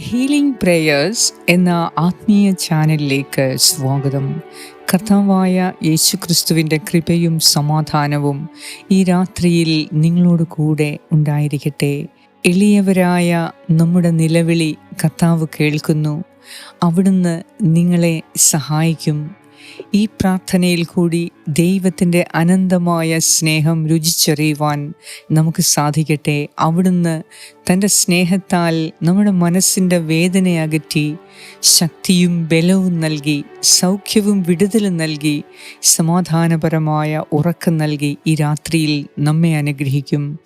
Healing prayers എന്ന ആത്മീയ ചാനലിലേക്ക് സ്വാഗതം. കർത്താവായ യേശു ക്രിസ്തുവിന്റെ കൃപയും സമാധാനവും ഈ രാത്രിയിൽ നിങ്ങളോട് കൂടെ ഉണ്ടായിരിക്കട്ടെ. എളിയവരായ നമ്മുടെ നിലവിളി കർത്താവ് കേൾക്കുന്നു. അവിടുന്ന് നിങ്ങളെ സഹായിക്കും. ഈ പ്രാർത്ഥനയിൽ കൂടി ദൈവത്തിന്റെ അനന്തമായ സ്നേഹം രുചിച്ചറിയുവാൻ നമുക്ക് സാധിക്കട്ടെ. അവിടുന്ന് തന്റെ സ്നേഹത്താൽ നമ്മുടെ മനസ്സിന്റെ വേദന അകറ്റി ശക്തിയും ബലവും നൽകി സൗഖ്യവും വിടുതലും നൽകി സമാധാനപരമായ ഉറക്കം നൽകി ഈ രാത്രിയിൽ നമ്മെ അനുഗ്രഹിക്കും.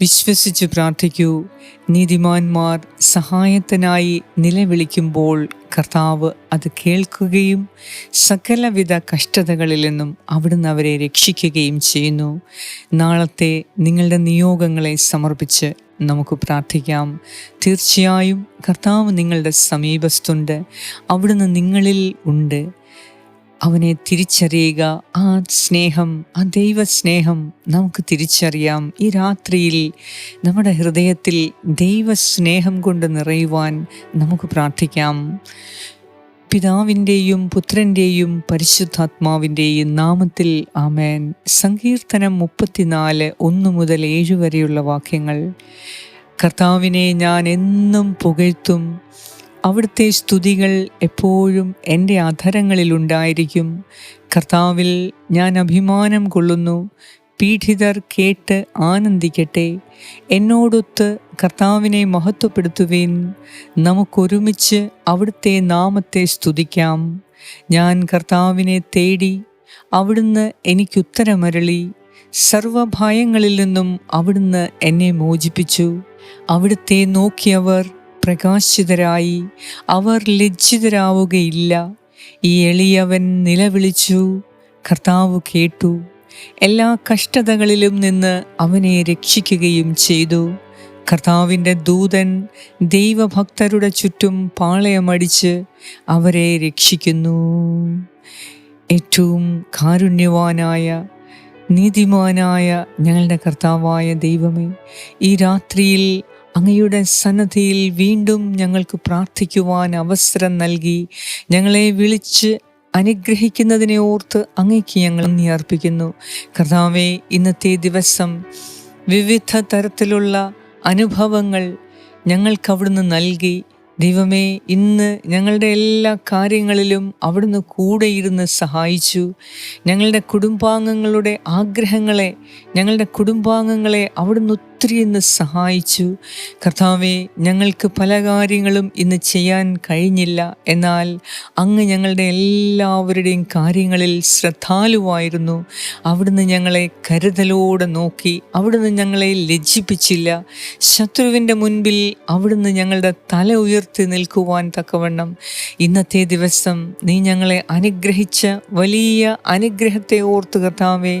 വിശ്വസിച്ച് പ്രാർത്ഥിക്കൂ. നീതിമാന്മാർ സഹായത്തിനായി നിലവിളിക്കുമ്പോൾ കർത്താവ് അത് കേൾക്കുകയും സകലവിധ കഷ്ടതകളിൽ നിന്നും അവിടുന്ന് അവരെ രക്ഷിക്കുകയും ചെയ്യുന്നു. നാളത്തെ നിങ്ങളുടെ നിയോഗങ്ങളെ സമർപ്പിച്ച് നമുക്ക് പ്രാർത്ഥിക്കാം. തീർച്ചയായും കർത്താവ് നിങ്ങളുടെ സമീപസ്ഥുണ്ട്. അവിടുന്ന് നിങ്ങളിൽ ഉണ്ട്. അവനെ തിരിച്ചറിയുക. ആ സ്നേഹം ആ ദൈവ സ്നേഹം നമുക്ക് തിരിച്ചറിയാം. ഈ രാത്രിയിൽ നമ്മുടെ ഹൃദയത്തിൽ ദൈവസ്നേഹം കൊണ്ട് നിറയുവാൻ നമുക്ക് പ്രാർത്ഥിക്കാം. പിതാവിന്റെയും പുത്രന്റെയും പരിശുദ്ധാത്മാവിന്റെയും നാമത്തിൽ ആമേൻ. സങ്കീർത്തനം മുപ്പത്തിനാല് ഒന്ന് മുതൽ ഏഴ് വരെയുള്ള വാക്യങ്ങൾ. കർത്താവിനെ ഞാൻ എന്നും പുകഴ്ത്തും. അവിടുത്തെ സ്തുതികൾ എപ്പോഴും എന്റെ അധരങ്ങളിലുണ്ടായിരിക്കും കർത്താവിൽ ഞാൻ അഭിമാനം കൊള്ളുന്നു. പീഡിതർ കേട്ട് ആനന്ദിക്കട്ടെ. എന്നോടൊത്ത് കർത്താവിനെ മഹത്വപ്പെടുത്തുവേൻ. നമുക്കൊരുമിച്ച് അവിടുത്തെ നാമത്തെ സ്തുതിക്കാം. ഞാൻ കർത്താവിനെ തേടി അവിടുന്ന് എനിക്കുത്തരമരളി. സർവഭയങ്ങളിൽ നിന്നും അവിടുന്ന് എന്നെ മോചിപ്പിച്ചു. അവിടുത്തെ നോക്കിയവർ പ്രകാശിതരായി അവർ ലജ്ജിതരാവുകയില്ല. ഈ എളിയവൻ നിലവിളിച്ചു കർത്താവ് കേട്ടു എല്ലാ കഷ്ടതകളിലും നിന്ന് അവനെ രക്ഷിക്കുകയും ചെയ്തു. കർത്താവിന്റെ ദൂതൻ ദൈവഭക്തരുടെ ചുറ്റും പാളയമടിച്ച് അവരെ രക്ഷിക്കുന്നു. ഏറ്റവും കാരുണ്യവാനായ നീതിമാനായ ഞങ്ങളുടെ കർത്താവായ ദൈവമേ ഈ രാത്രിയിൽ അങ്ങയുടെ സന്നദ്ധിയിൽ വീണ്ടും ഞങ്ങൾക്ക് പ്രാർത്ഥിക്കുവാൻ അവസരം നൽകി. ഞങ്ങളെ വിളിച്ച് അനുഗ്രഹിക്കുന്നതിനെ ഓർത്ത് അങ്ങയ്ക്ക് ഞങ്ങൾ നന്ദി അർപ്പിക്കുന്നു. കർത്താവെ ഇന്നത്തെ ദിവസം വിവിധ തരത്തിലുള്ള അനുഭവങ്ങൾ ഞങ്ങൾക്ക് അവിടുന്ന് നൽകി. ദൈവമേ ഇന്ന് ഞങ്ങളുടെ എല്ലാ കാര്യങ്ങളിലും അവിടുന്ന് കൂടെ ഇരുന്ന് സഹായിച്ചു. ഞങ്ങളുടെ കുടുംബാംഗങ്ങളുടെ ആഗ്രഹങ്ങളെ ഞങ്ങളുടെ കുടുംബാംഗങ്ങളെ അവിടുന്ന് ഒത്തിരി ഇന്ന് സഹായിച്ചു. കർത്താവെ ഞങ്ങൾക്ക് പല കാര്യങ്ങളും ഇന്ന് ചെയ്യാൻ കഴിഞ്ഞില്ല. എന്നാൽ അങ്ങ് ഞങ്ങളുടെ എല്ലാവരുടെയും കാര്യങ്ങളിൽ ശ്രദ്ധാലുവായിരുന്നു. അവിടുന്ന് ഞങ്ങളെ കരുതലോടെ നോക്കി. അവിടുന്ന് ഞങ്ങളെ ലജ്ജിപ്പിച്ചില്ല. ശത്രുവിന്റെ മുൻപിൽ അവിടുന്ന് ഞങ്ങളുടെ തല ഉയർത്തി നിൽക്കുവാൻ തക്കവണ്ണം. ഇന്നത്തെ ദിവസം നീ ഞങ്ങളെ അനുഗ്രഹിച്ച വലിയ അനുഗ്രഹത്തെ ഓർത്ത് കർത്താവെ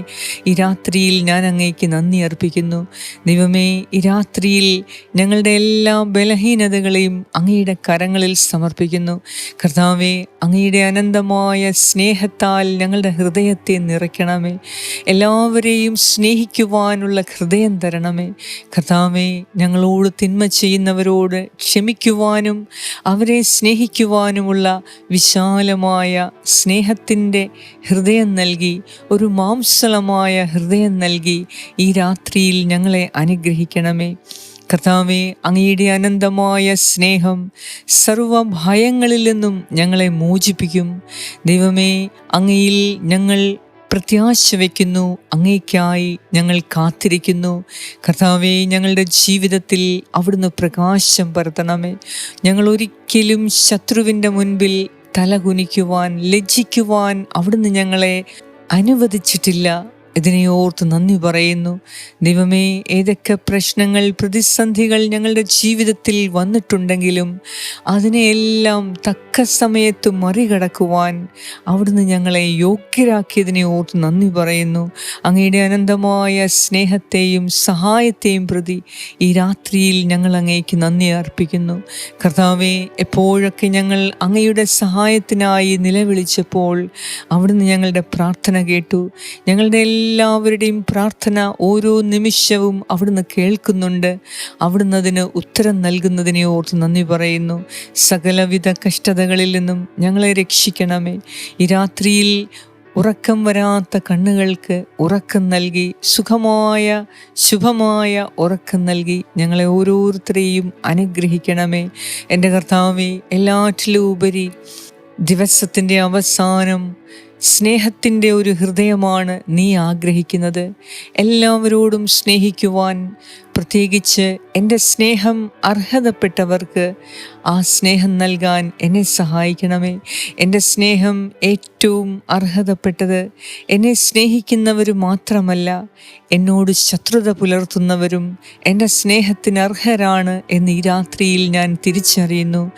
ഈ രാത്രിയിൽ ഞാൻ അങ്ങേക്ക് നന്ദി അർപ്പിക്കുന്നു. ദൈവമേ ഈ രാത്രിയിൽ ഞങ്ങളുടെ എല്ലാ ബലഹീനതകളെയും അങ്ങയുടെ കരങ്ങളിൽ സമർപ്പിക്കുന്നു. കർത്താവേ അങ്ങയുടെ അനന്തമായ സ്നേഹത്താൽ ഞങ്ങളുടെ ഹൃദയത്തെ നിറയ്ക്കണമേ. എല്ലാവരെയും സ്നേഹിക്കുവാനുള്ള ഹൃദയം തരണമേ. കർത്താവേ ഞങ്ങളോട് തിന്മ ചെയ്യുന്നവരോട് ക്ഷമിക്കുവാനും അവരെ സ്നേഹിക്കുവാനുമുള്ള വിശാലമായ സ്നേഹത്തിന്റെ ഹൃദയം നൽകി ഒരു മാംസളമായ ഹൃദയം നൽകി ഈ രാത്രിയിൽ ഞങ്ങളെ അനുഗ്രഹിക്കണമേ. കർത്താവെ അങ്ങയുടെ അനന്തമായ സ്നേഹം സർവ ഭയങ്ങളിൽ നിന്നും ഞങ്ങളെ മോചിപ്പിക്കും. ദൈവമേ അങ്ങയിൽ ഞങ്ങൾ പ്രത്യാശ വയ്ക്കുന്നു അങ്ങേക്കായി ഞങ്ങൾ കാത്തിരിക്കുന്നു. കർത്താവെ ഞങ്ങളുടെ ജീവിതത്തിൽ അവിടുന്ന് പ്രകാശം പരത്തണമേ. ഞങ്ങൾ ഒരിക്കലും ശത്രുവിന്റെ മുൻപിൽ തലകുനിക്കുവാൻ ലജ്ജിക്കുവാൻ അവിടുന്ന് ഞങ്ങളെ അനുവദിച്ചിട്ടില്ല. ഇതിനെ ഓർത്ത് നന്ദി പറയുന്നു. ദൈവമേ ഏതൊക്കെ പ്രശ്നങ്ങൾ പ്രതിസന്ധികൾ ഞങ്ങളുടെ ജീവിതത്തിൽ വന്നിട്ടുണ്ടെങ്കിലും അതിനെയെല്ലാം തക്ക സമയത്ത് മറികടക്കുവാൻ അവിടുന്ന് ഞങ്ങളെ യോഗ്യരാക്കിയതിനെ ഓർത്ത് നന്ദി പറയുന്നു. അങ്ങയുടെ അനന്തമായ സ്നേഹത്തെയും സഹായത്തെയും പ്രതി ഈ രാത്രിയിൽ ഞങ്ങൾ അങ്ങേക്ക് നന്ദി അർപ്പിക്കുന്നു. കർത്താവെ എപ്പോഴൊക്കെ ഞങ്ങൾ അങ്ങയുടെ സഹായത്തിനായി നിലവിളിച്ചപ്പോൾ അവിടുന്ന് ഞങ്ങളുടെ പ്രാർത്ഥന കേട്ടു. ഞങ്ങളുടെ എല്ലാവരുടെയും പ്രാർത്ഥന ഓരോ നിമിഷവും അവിടുന്ന് കേൾക്കുന്നുണ്ട്. അവിടുന്ന് അതിന് ഉത്തരം നൽകുന്നതിനെ ഓർത്ത് നന്ദി പറയുന്നു. സകലവിധ കഷ്ടതകളിൽ നിന്നും ഞങ്ങളെ രക്ഷിക്കണമേ. ഈ രാത്രിയിൽ ഉറക്കം വരാത്ത കണ്ണുകൾക്ക് ഉറക്കം നൽകി സുഖമായ ശുഭമായ ഉറക്കം നൽകി ഞങ്ങളെ ഓരോരുത്തരെയും അനുഗ്രഹിക്കണമേ. എന്റെ കർത്താവെ എല്ലാറ്റിലും ഉപരി ദിവസത്തിന്റെ അവസാനം സ്നേഹത്തിന്റെ ഒരു ഹൃദയമാണ് നീ ആഗ്രഹിക്കുന്നത്. എല്ലാവരോടും സ്നേഹിക്കുവാൻ പ്രത്യേകിച്ച് എന്റെ സ്നേഹം അർഹതപ്പെട്ടവർക്ക് ആ സ്നേഹം നൽകാൻ എന്നെ സഹായിക്കണമേ. എന്റെ സ്നേഹം ഏറ്റവും അർഹതപ്പെട്ടത് എന്നെ സ്നേഹിക്കുന്നവർ മാത്രമല്ല എന്നോട് ശത്രുത പുലർത്തുന്നവരും എന്റെ സ്നേഹത്തിന് അർഹരാണ് എന്ന് ഈ രാത്രിയിൽ ഞാൻ തിരിച്ചറിയുന്നു.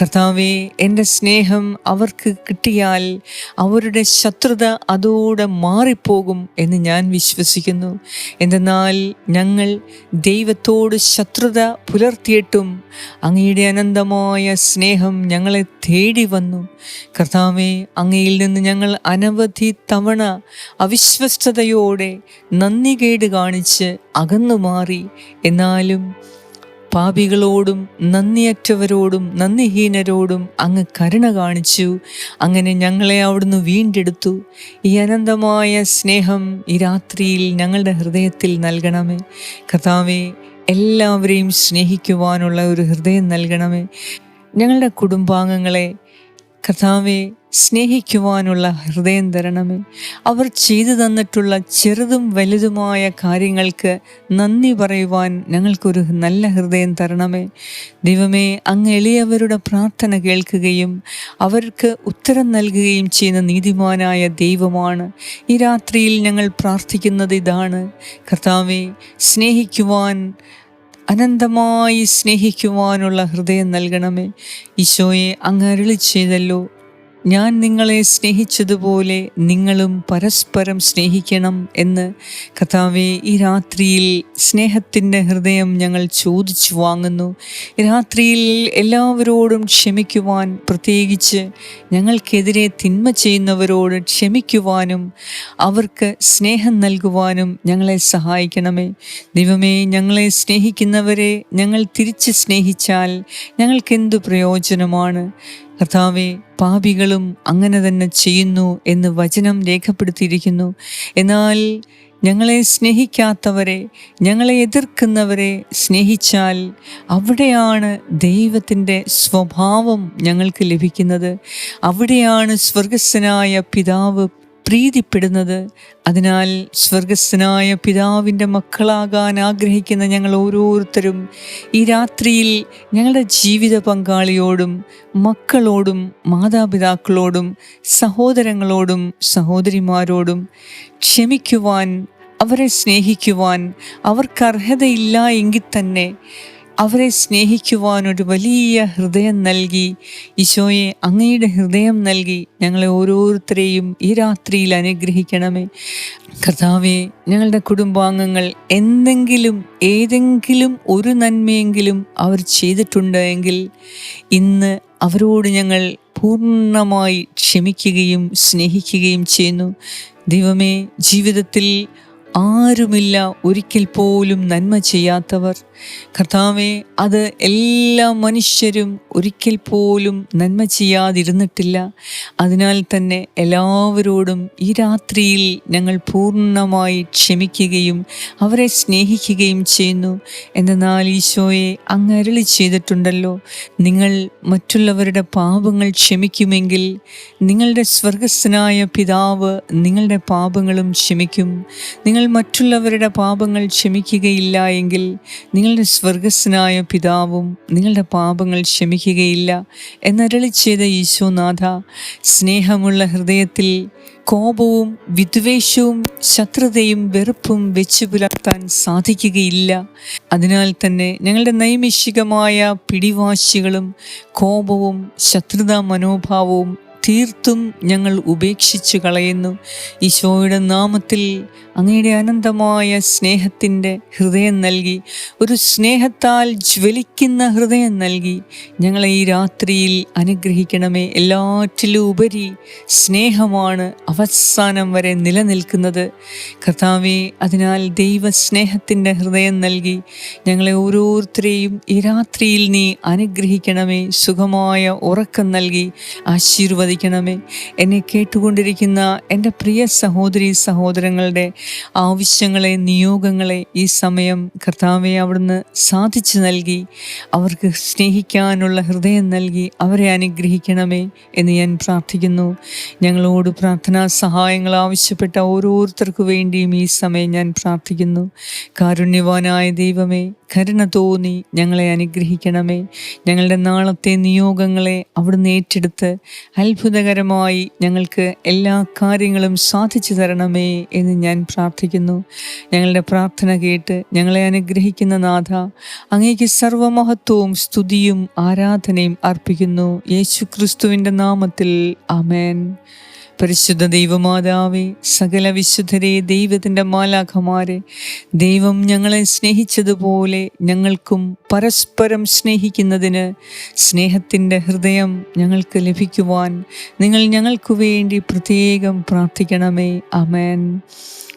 കർത്താവെ എന്റെ സ്നേഹം അവർക്ക് കിട്ടിയാൽ അവരുടെ ശത്രുത അതോടെ മാറിപ്പോകും എന്ന് ഞാൻ വിശ്വസിക്കുന്നു. എന്തെന്നാൽ ഞങ്ങൾ ദൈവത്തോട് ശത്രുത പുലർത്തിയിട്ടും അങ്ങയുടെ അനന്തമായ സ്നേഹം ഞങ്ങളെ തേടി വന്നു. കർത്താവെ അങ്ങയിൽ നിന്ന് ഞങ്ങൾ അനവധി തവണ അവിശ്വസ്തയോടെ നന്ദികേട് കാണിച്ച് അകന്നു മാറി എന്നാലും പാപികളോടും നന്ദിയറ്റവരോടും നന്ദിഹീനരോടും അങ്ങ് കരുണ കാണിച്ചു. അങ്ങനെ ഞങ്ങളെ അവിടുന്ന് വീണ്ടെടുത്തു. ഈ അനന്തമായ സ്നേഹം ഈ രാത്രിയിൽ ഞങ്ങളുടെ ഹൃദയത്തിൽ നൽകണമേ. കഥാവെ എല്ലാവരെയും സ്നേഹിക്കുവാനുള്ള ഒരു ഹൃദയം നൽകണമേ. ഞങ്ങളുടെ കുടുംബാംഗങ്ങളെ കർത്താവെ സ്നേഹിക്കുവാനുള്ള ഹൃദയം തരണമേ. അവർ ചെയ്തു തന്നിട്ടുള്ള ചെറുതും വലുതുമായ കാര്യങ്ങൾക്ക് നന്ദി പറയുവാൻ ഞങ്ങൾക്കൊരു നല്ല ഹൃദയം തരണമേ. ദൈവമേ അങ്ങ് എളിയവരുടെ പ്രാർത്ഥന കേൾക്കുകയും അവർക്ക് ഉത്തരം നൽകുകയും ചെയ്യുന്ന നീതിമാനായ ദൈവമാണ്. ഈ രാത്രിയിൽ ഞങ്ങൾ പ്രാർത്ഥിക്കുന്നത് ഇതാണ്. കർത്താവെ സ്നേഹിക്കുവാൻ അനന്തമായി സ്നേഹിക്കുവാനുള്ള ഹൃദയം നൽകണമേ. ഈശോയെ അങ്ങ് അരുളി ചെയ്തല്ലോ ഞാൻ നിങ്ങളെ സ്നേഹിച്ചതുപോലെ നിങ്ങളും പരസ്പരം സ്നേഹിക്കണം എന്ന് കഥാവെ ഈ രാത്രിയിൽ സ്നേഹത്തിന്റെ ഹൃദയം ഞങ്ങൾ ചോദിച്ചു വാങ്ങുന്നു. രാത്രിയിൽ എല്ലാവരോടും ക്ഷമിക്കുവാൻ പ്രത്യേകിച്ച് ഞങ്ങൾക്കെതിരെ തിന്മ ചെയ്യുന്നവരോട് ക്ഷമിക്കുവാനും അവർക്ക് സ്നേഹം നൽകുവാനും ഞങ്ങളെ സഹായിക്കണമേ. ദൈവമേ ഞങ്ങളെ സ്നേഹിക്കുന്നവരെ ഞങ്ങൾ തിരിച്ച് സ്നേഹിച്ചാൽ ഞങ്ങൾക്കെന്തു പ്രയോജനമാണ്? കർത്താവെ പാപികളും അങ്ങനെ തന്നെ ചെയ്യുന്നു എന്ന് വചനം രേഖപ്പെടുത്തിയിരിക്കുന്നു. എന്നാൽ ഞങ്ങളെ സ്നേഹിക്കാത്തവരെ ഞങ്ങളെ എതിർക്കുന്നവരെ സ്നേഹിച്ചാൽ അവിടെയാണ് ദൈവത്തിന്റെ സ്വഭാവം ഞങ്ങൾക്ക് ലഭിക്കുന്നത്. അവിടെയാണ് സ്വർഗസ്വനായ പിതാവ് പ്രീതിപ്പെടുന്നത്. അതിനാൽ സ്വർഗസ്വനായ പിതാവിന്റെ മക്കളാകാൻ ആഗ്രഹിക്കുന്ന ഞങ്ങൾ ഓരോരുത്തരും ഈ രാത്രിയിൽ ഞങ്ങളുടെ ജീവിത പങ്കാളിയോടും മക്കളോടും മാതാപിതാക്കളോടും സഹോദരങ്ങളോടും സഹോദരിമാരോടും ക്ഷമിക്കുവാൻ അവരെ സ്നേഹിക്കുവാൻ അവർക്ക് അർഹതയില്ല എങ്കിൽ തന്നെ അവരെ സ്നേഹിക്കുവാൻ ഒരു വലിയ ഹൃദയം നൽകി. ഈശോയെ അങ്ങയുടെ ഹൃദയം നൽകി. ഞങ്ങളെ ഓരോരുത്തരെയും ഈ രാത്രിയിൽ അനുഗ്രഹിക്കണമേ. കർത്താവെ ഞങ്ങളുടെ കുടുംബാംഗങ്ങൾ എന്തെങ്കിലും ഏതെങ്കിലും ഒരു നന്മയെങ്കിലും അവർ ചെയ്തിട്ടുണ്ട് എങ്കിൽ ഇന്ന് അവരോട് ഞങ്ങൾ പൂർണമായി ക്ഷമിക്കുകയും സ്നേഹിക്കുകയും ചെയ്യുന്നു. ദൈവമേ ജീവിതത്തിൽ ആരുമില്ല ഒരിക്കൽ പോലും നന്മ ചെയ്യാത്തവർ. കർത്താവെ അത് എല്ലാ മനുഷ്യരും ഒരിക്കൽ പോലും നന്മ ചെയ്യാതിരുന്നിട്ടില്ല. അതിനാൽ തന്നെ എല്ലാവരോടും ഈ രാത്രിയിൽ ഞങ്ങൾ പൂർണമായി ക്ഷമിക്കുകയും അവരെ സ്നേഹിക്കുകയും ചെയ്യുന്നു. എന്നാൽ ഈശോയെ അങ്ങ് അരളി ചെയ്തിട്ടുണ്ടല്ലോ നിങ്ങൾ മറ്റുള്ളവരുടെ പാപങ്ങൾ ക്ഷമിക്കുമെങ്കിൽ നിങ്ങളുടെ സ്വർഗസ്സനായ പിതാവ് നിങ്ങളുടെ പാപങ്ങളും ക്ഷമിക്കും. നിങ്ങൾ മറ്റുള്ളവരുടെ പാപങ്ങൾ ക്ഷമിക്കുകയില്ല എങ്കിൽ നിങ്ങളുടെ സ്വർഗസ്സനായ പിതാവും നിങ്ങളുടെ പാപങ്ങൾ ക്ഷമിക്കുകയില്ല എന്നരളി ചെയ്ത ഈശോനാഥ സ്നേഹമുള്ള ഹൃദയത്തിൽ കോപവും വിദ്വേഷവും ശത്രുതയും വെറുപ്പും വെച്ചു പുലർത്താൻ സാധിക്കുകയില്ല. അതിനാൽ തന്നെ ഞങ്ങളുടെ നൈമിഷികമായ പിടിവാശികളും കോപവും ശത്രുതാ മനോഭാവവും തീർത്തും ഞങ്ങൾ ഉപേക്ഷിച്ചു കളയുന്നു. ഈശോയുടെ നാമത്തിൽ അങ്ങയുടെ അനന്തമായ സ്നേഹത്തിന്റെ ഹൃദയം നൽകി ഒരു സ്നേഹത്താൽ ജ്വലിക്കുന്ന ഹൃദയം നൽകി ഞങ്ങളെ ഈ രാത്രിയിൽ അനുഗ്രഹിക്കണമേ. എല്ലാറ്റിലും ഉപരി സ്നേഹമാണ് അവസാനം വരെ നിലനിൽക്കുന്നത്. കർത്താവെ അതിനാൽ ദൈവസ്നേഹത്തിന്റെ ഹൃദയം നൽകി ഞങ്ങളെ ഓരോരുത്തരെയും ഈ രാത്രിയിൽ നീ അനുഗ്രഹിക്കണമേ. സുഖമായ ഉറക്കം നൽകി ആശീർവദിക്കണമേ എന്നെ കേട്ടുകൊണ്ടിരിക്കുന്ന എന്റെ പ്രിയ സഹോദരി സഹോദരങ്ങളുടെ ആവശ്യങ്ങളെ നിയോഗങ്ങളെ ഈ സമയം കർത്താവെ അവിടുന്ന് സാധിച്ചു നൽകി. അവർക്ക് സ്നേഹിക്കാനുള്ള ഹൃദയം നൽകി അവരെ അനുഗ്രഹിക്കണമേ എന്ന് ഞാൻ പ്രാർത്ഥിക്കുന്നു. ഞങ്ങളോട് പ്രാർത്ഥനാ സഹായങ്ങൾ ആവശ്യപ്പെട്ട ഓരോരുത്തർക്കു വേണ്ടിയും ഈ സമയം ഞാൻ പ്രാർത്ഥിക്കുന്നു. കാരുണ്യവാനായ ദൈവമേ കരുണ തോന്നി ഞങ്ങളെ അനുഗ്രഹിക്കണമേ. ഞങ്ങളുടെ നാളത്തെ നിയോഗങ്ങളെ അവിടുന്ന് ഏറ്റെടുത്ത് അത്ഭുതകരമായി ഞങ്ങൾക്ക് എല്ലാ കാര്യങ്ങളും സാധിച്ചു തരണമേ എന്ന് ഞാൻ പ്രാർത്ഥിക്കുന്നു. ഞങ്ങളുടെ പ്രാർത്ഥന കേട്ട് ഞങ്ങളെ അനുഗ്രഹിക്കുന്ന നാഥ അങ്ങേക്ക് സർവമഹത്വവും സ്തുതിയും ആരാധനയും അർപ്പിക്കുന്നു. യേശു ക്രിസ്തുവിന്റെ നാമത്തിൽ അമേൻ പരിശുദ്ധ ദൈവമാതാവേ സകല വിശുദ്ധരെ ദൈവത്തിന്റെ മാലാഖമാരെ ദൈവം ഞങ്ങളെ സ്നേഹിച്ചതുപോലെ ഞങ്ങൾക്കും പരസ്പരം സ്നേഹിക്കുന്നതിന് സ്നേഹത്തിന്റെ ഹൃദയം ഞങ്ങൾക്ക് ലഭിക്കുവാൻ നിങ്ങൾ ഞങ്ങൾക്ക് വേണ്ടി പ്രത്യേകം പ്രാർത്ഥിക്കണമേ. അമേൻ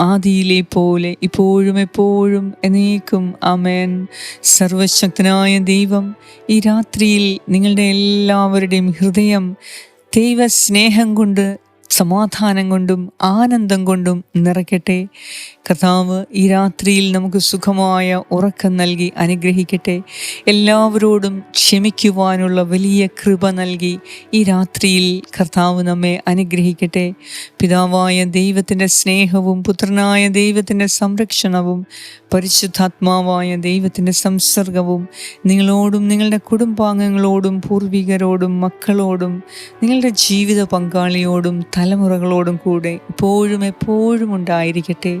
ആദിയിലെ പോലെ ഇപ്പോഴും എപ്പോഴും എന്നേക്കും. അമേൻ സർവശക്തനായ ദൈവം ഈ രാത്രിയിൽ നിങ്ങളുടെ എല്ലാവരുടെയും ഹൃദയം ദൈവസ്നേഹം കൊണ്ട് സമാധാനം കൊണ്ടും ആനന്ദം കൊണ്ടും നിറയ്ക്കട്ടെ. കർത്താവ് ഈ രാത്രിയിൽ നമുക്ക് സുഖമായ ഉറക്കം നൽകി അനുഗ്രഹിക്കട്ടെ. എല്ലാവരോടും ക്ഷമിക്കുവാനുള്ള വലിയ കൃപ നൽകി ഈ രാത്രിയിൽ കർത്താവ് നമ്മെ അനുഗ്രഹിക്കട്ടെ. പിതാവായ ദൈവത്തിന്റെ സ്നേഹവും പുത്രനായ ദൈവത്തിന്റെ സംരക്ഷണവും പരിശുദ്ധാത്മാവായ ദൈവത്തിന്റെ സംസർഗവും നിങ്ങളോടും നിങ്ങളുടെ കുടുംബാംഗങ്ങളോടും പൂർവികരോടും മക്കളോടും നിങ്ങളുടെ ജീവിത പങ്കാളിയോടും തലമുറകളോടും കൂടെ ഇപ്പോഴും എപ്പോഴും ഉണ്ടായിരിക്കട്ടെ.